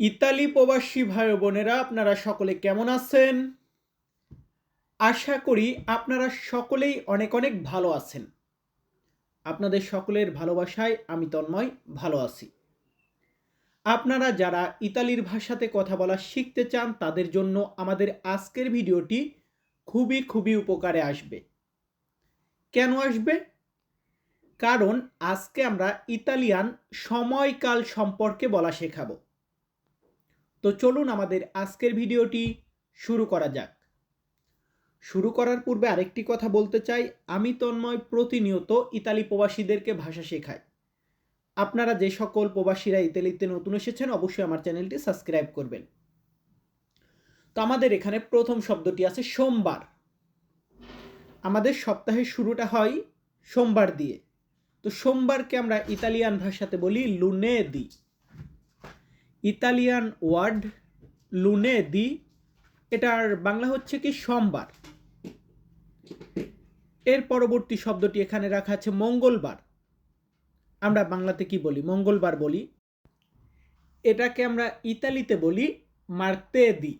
Italy প্রবাসী ভাই বোনেরা, আপনারা সকলে কেমন আছেন? আশা করি আপনারা সকলেই অনেক অনেক ভালো আছেন। আপনাদের সকলের ভালোবাসায় আমি তন্ময়, ভালো আছি। আপনারা যারা ইতালির ভাষাতে কথা বলা শিখতে চান, তাদের জন্য আমাদের আজকের ভিডিওটি খুবই খুবই উপকারে আসবে। কেন আসবে? কারণ আজকে আমরা ইতালিয়ান সময়কাল সম্পর্কে বলা শেখাবো। তো চলুন আমাদের আজকের ভিডিওটি শুরু করা যাক। শুরু করার পূর্বে আরেকটি কথা বলতে চাই। আমি তন্ময় প্রতিনিয়ত ইতালি প্রবাসীদেরকে ভাষা শেখাই। আপনারা যে সকল প্রবাসীরা ইতালিতে নতুন এসেছেন, অবশ্যই আমার চ্যানেলটি সাবস্ক্রাইব করবেন। তো আমাদের এখানে প্রথম শব্দটি আছে সোমবার। আমাদের সপ্তাহের শুরুটা হয় সোমবার দিয়ে। তো সোমবারকে আমরা ইতালিয়ান ভাষাতে বলি লুনেদি। ইতালিয়ান ওয়ার্ড লুনে দি, এটার বাংলা হচ্ছে কি সোমবার। এর পরবর্তী শব্দটি এখানে রাখা আছে মঙ্গলবার। আমরা বাংলাতে কি বলি? মঙ্গলবার বলি। এটাকে আমরা ইতালিতে বলি মারতে দি।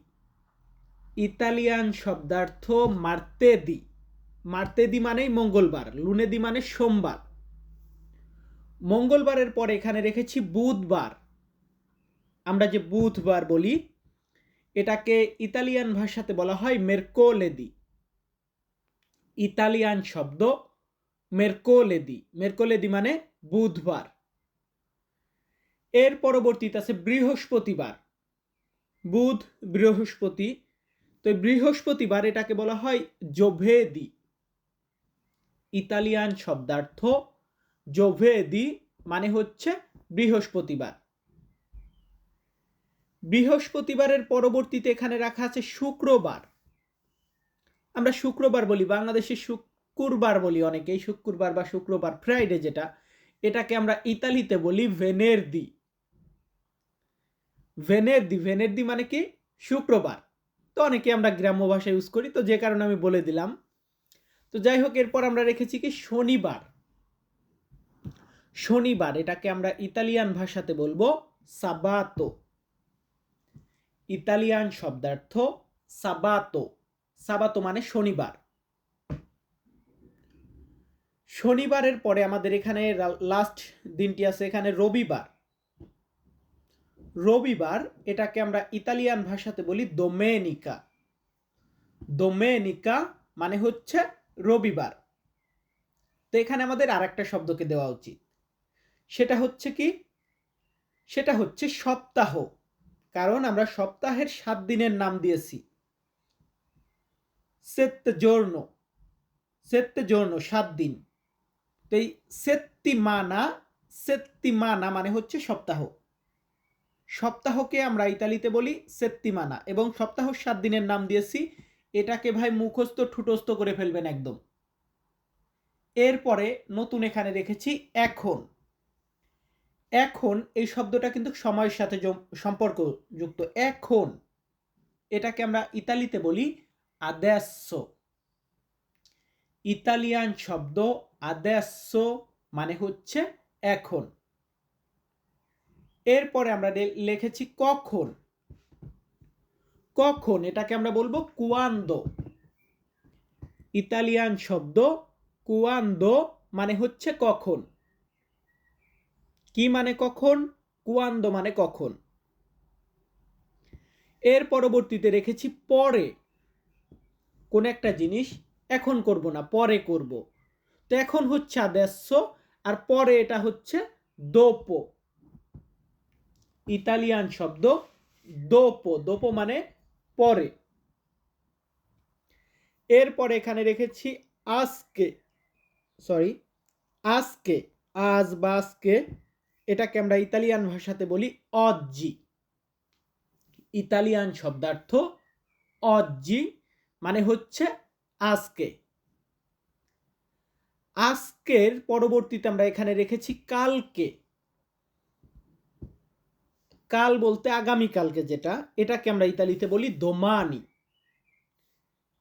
ইতালিয়ান শব্দার্থ মার্তেদি মার্তেদি মানেই মঙ্গলবার লুনেদি মানে সোমবার। মঙ্গলবারের পর এখানে রেখেছি বুধবার। আমরা যে বুধবার বলি, এটাকে ইতালিয়ান ভাষাতে বলা হয় মেরকোলেদি। ইতালিয়ান শব্দ মেরকোলেদি। মেরকোলেদি মানে বুধবার। এর পরবর্তীতে আছে বৃহস্পতিবার। বুধ, বৃহস্পতি। তো বৃহস্পতিবার এটাকে বলা হয় জোভেদি। ইতালিয়ান শব্দার্থ জোভেদি মানে হচ্ছে বৃহস্পতিবার। বৃহস্পতিবারের পরবর্তীতে এখানে রাখা আছে শুক্রবার। আমরা শুক্রবার বলি, বাংলাদেশে শুক্রবার বলি অনেকেই, শুক্রবার বা শুক্রবার ফ্রাইডে যেটা, এটাকে আমরা ইতালিতে বলি ভেনেরদি। ভেনেরদি ভেনেরদি মানে কি? শুক্রবার। তো অনেকে আমরা গ্রাম্য ভাষা ইউজ করি, তো যে কারণে আমি বলে দিলাম। তো যাই হোক, এরপর আমরা রেখেছি কি? শনিবার। শনিবার, এটাকে আমরা ইতালিয়ান ভাষাতে বলব সাবাতো। ইতালিয়ান শব্দার্থ সাবাতো। সাবাতো মানে শনিবার। শনিবারের পরে আমাদের এখানে লাস্ট দিনটি আছে এখানে রবিবার। রবিবার এটাকে আমরা ইতালিয়ান ভাষাতে বলি দোমেনিকা দোমেনিকা মানে হচ্ছে রবিবার। তো এখানে আমাদের আর একটা শব্দকে দেওয়া উচিত। সেটা হচ্ছে কি? সেটা হচ্ছে সপ্তাহ। কারণ আমরা সপ্তাহের সাত দিনের নাম দিয়েছি। সেত্তে জর্ণ সেত্তে জর্ণ সাত দিন। তো এই সেত্তিমানা সেত্তিমানা মানে হচ্ছে সপ্তাহ। সপ্তাহকে আমরা ইতালিতে বলি সেত্তিমানা এবং সপ্তাহ সাত দিনের নাম দিয়েছি, এটাকে ভাই মুখস্থ, ঠুটস্থ করে ফেলবেন একদম। এরপরে নতুন এখানে রেখেছি এখন। এখন এই শব্দটা কিন্তু সময়ের সাথে সম্পর্কযুক্ত। এখন এটাকে আমরা ইতালিতে বলি আদেস্য ইতালিয়ান শব্দ আদেস্য মানে হচ্ছে এখন। এরপরে আমরা লিখেছি কখন। কখন এটাকে আমরা বলব কুয়ান্দো। ইতালিয়ান শব্দ কুয়ান্দো মানে হচ্ছে কখন। কি মানে কখন? কুয়ান্দো মানে কখন? এর পরবর্তীতে রেখেছি পরে। কোন একটা জিনিস এখন করব না, পরে করব। তো এখন হচ্ছে আদেশ্য আর পরে এটা হচ্ছে দোপো। ইতালিয়ান শব্দ দোপো। দোপো মানে পরে। এরপরে এখানে রেখেছি আজকে। সরি আজকে। আজ বা আজকে এটাকে আমরা ইতালিয়ান ভাষাতে বলি অজ্জি। ইতালিয়ান শব্দার্থ অজ্জি মানে হচ্ছে আজকে। আজকের পরবর্তীতে আমরা এখানে রেখেছি কালকে। কাল বলতে আগামী কালকে যেটা, এটাকে আমরা ইতালিতে বলি দোমানি।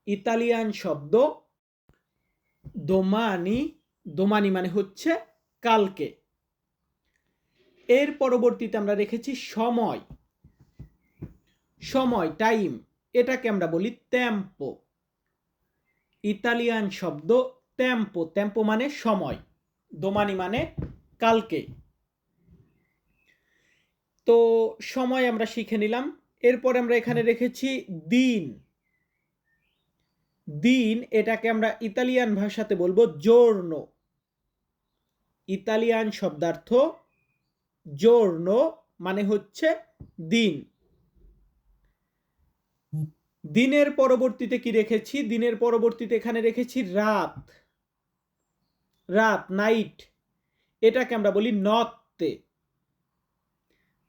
ইতালিয়ান শব্দ দোমানি দোমানি মানে হচ্ছে কালকে। এর পরবর্তীতে আমরা রেখেছি সময়। সময় টাইম এটাকে আমরা বলি ত্যাম্পো ইতালিয়ান শব্দ ত্যাম্পো ত্যাম্পো মানে সময় দোমানি মানে কালকে। তো সময় আমরা শিখে নিলাম, এরপর আমরা এখানে রেখেছি দিন। দিন, এটাকে আমরা ইতালিয়ান ভাষাতে বলব জোর্নো ইতালিয়ান শব্দার্থ জোর্নো মানে হচ্ছে দিন। দিনের পরবর্তীতে কি রেখেছি? দিনের পরবর্তীতে এখানে রেখেছি রাত। রাত, নাইট। এটাকে আমরা বলি নত্তে।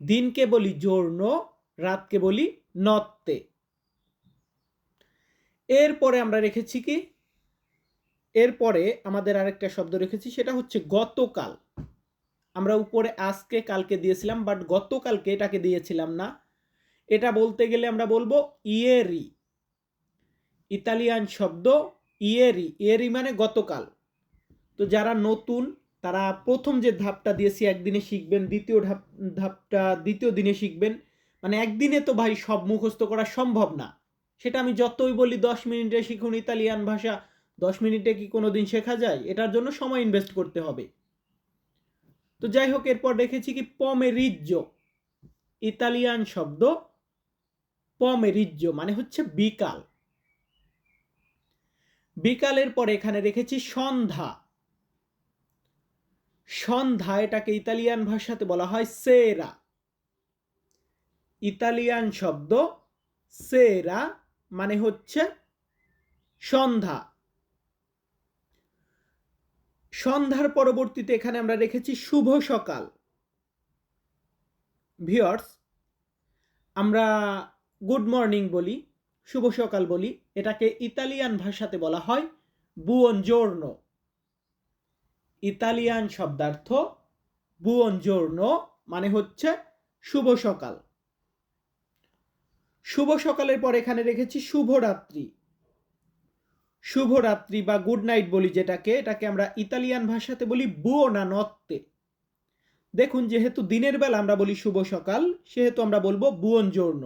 দিনকে বলি জোর্ণ রাতকে বলি নত্তে। এরপরে আমরা রেখেছি কি? এরপরে আমাদের আরেকটা শব্দ রেখেছি, সেটা হচ্ছে গতকাল। আমরা উপরে আজকে, কালকে দিয়েছিলাম বাট গতকালকে এটাকে দিয়েছিলাম না। এটা বলতে গেলে আমরা বলব ইয়েরি। ইতালিয়ান শব্দ ইয়েরি। ইয়েরি মানে গতকাল। তো যারা নতুন, তারা প্রথম যে ধাপটা দিয়েছি, একদিনে শিখবেন, দ্বিতীয় ধাপ, ধাপটা, দ্বিতীয় দিনে শিখবেন। মানে একদিনে তো ভাই সব মুখস্থ করা সম্ভব না। সেটা আমি যতই বলি, দশ মিনিটে শিখুন ইতালিয়ান ভাষা, দশ মিনিটে কি কোনো দিন শেখা যায়? এটার জন্য সময় ইনভেস্ট করতে হবে। তো যাই হোক এরপর দেখেছি কি পমেরিজ্য ইতালিয়ান শব্দ পমেরিজ্য মানে হচ্ছে বিকাল। বিকালের পরে এখানে রেখেছি সন্ধ্যা। সন্ধ্যা, এটাকে ইতালিয়ান ভাষাতে বলা হয় সেরা। ইতালিয়ান শব্দ, সেরা মানে হচ্ছে সন্ধ্যা। সন্ধ্যার পরবর্তীতে এখানে আমরা রেখেছি শুভ সকাল। ভিওর্স আমরা গুড মর্নিং বলি, শুভ সকাল বলি, এটাকে ইতালিয়ান ভাষাতে বলা হয় বুয়ন জোর্ণ ইতালিয়ান শব্দার্থ বুয়ন জোর্ণ মানে হচ্ছে শুভ সকাল। শুভ সকালের পর এখানে রেখেছি শুভরাত্রি। শুভরাত্রি বা গুড নাইট বলি যেটাকে, এটাকে আমরা ইতালিয়ান ভাষাতে বলি বুয়োনা নত্তে দেখুন, যেহেতু দিনের বেলা আমরা বলি শুভ সকাল, সেহেতু আমরা বলব বুয়ন জোর্ণ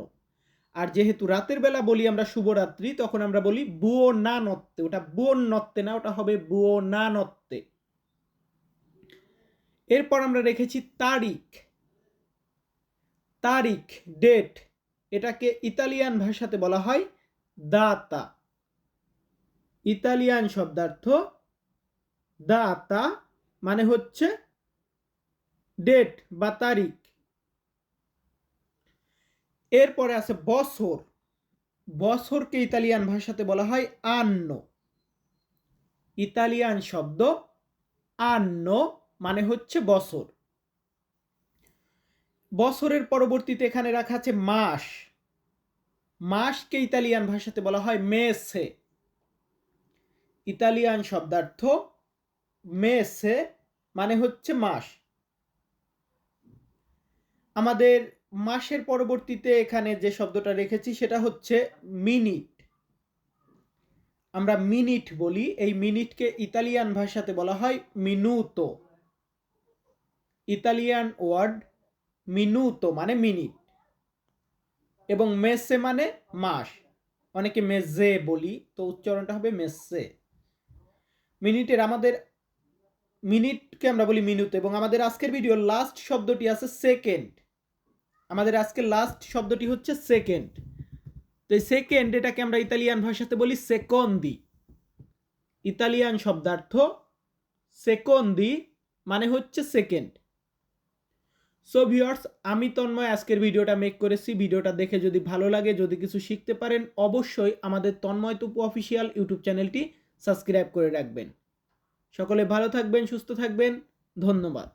আর যেহেতু রাতের বেলা বলি আমরা শুভরাত্রি, তখন আমরা বলি বুয়ো না নত্তে ওটা বুয়ন নত্তে না, ওটা হবে বুয়ো না নত্তে এরপর আমরা রেখেছি তারিখ। তারিখ ডেট এটাকে ইতালিয়ান ভাষাতে বলা হয় দাতা। ইতালিয়ান শব্দার্থ দাতা মানে হচ্ছে ডেট বা তারিখ। এরপরে আছে বছর। বছরকে ইতালিয়ান ভাষাতে বলা হয় আন্ন। ইতালিয়ান শব্দ আন্ন মানে হচ্ছে বছর। বছরের পরবর্তীতে এখানে রাখা আছে মাস। মাসকে ইতালিয়ান ভাষাতে বলা হয় মেসে। ইতালিয়ান শব্দার্থ মেসে মানে হচ্ছে মাস। আমাদের মাসের পরবর্তীতে এখানে যে শব্দটা রেখেছি সেটা হচ্ছে মিনিট। আমরা মিনিট বলি, এই মিনিটকে ইতালিয়ান ভাষাতে বলা হয় মিনুতো। ইতালিয়ান ওয়ার্ড মিনুতো মানে মিনিট এবং মেসে মানে মাস। অনেকে মেজে বলি, তো উচ্চারণটা হবে মেসে। মিনিটের আমাদের মিনিটকে আমরা বলি মিনুতো, এবং আমাদের আজকের ভিডিও লাস্ট শব্দটি আছে সেকেন্ড আমাদের আজকের লাস্ট শব্দটি হচ্ছে সেকেন্ড তো এই সেকেন্ড এটাকে আমরা ইতালিয়ান ভাষাতে বলি সেকন্দি ইতালিয়ান শব্দার্থ সেকন্দি মানে হচ্ছে সেকেন্ড সো ভিউয়ার্স আমি তন্ময় আজকের ভিডিওটা মেক করেছি। ভিডিওটা দেখে যদি ভালো লাগে, যদি কিছু শিখতে পারেন, অবশ্যই আমাদের তন্ময় তুপু অফিসিয়াল ইউটিউব চ্যানেলটি সাবস্ক্রাইব করে রাখবেন। সকলে ভালো থাকবেন সুস্থ থাকবেন। ধন্যবাদ।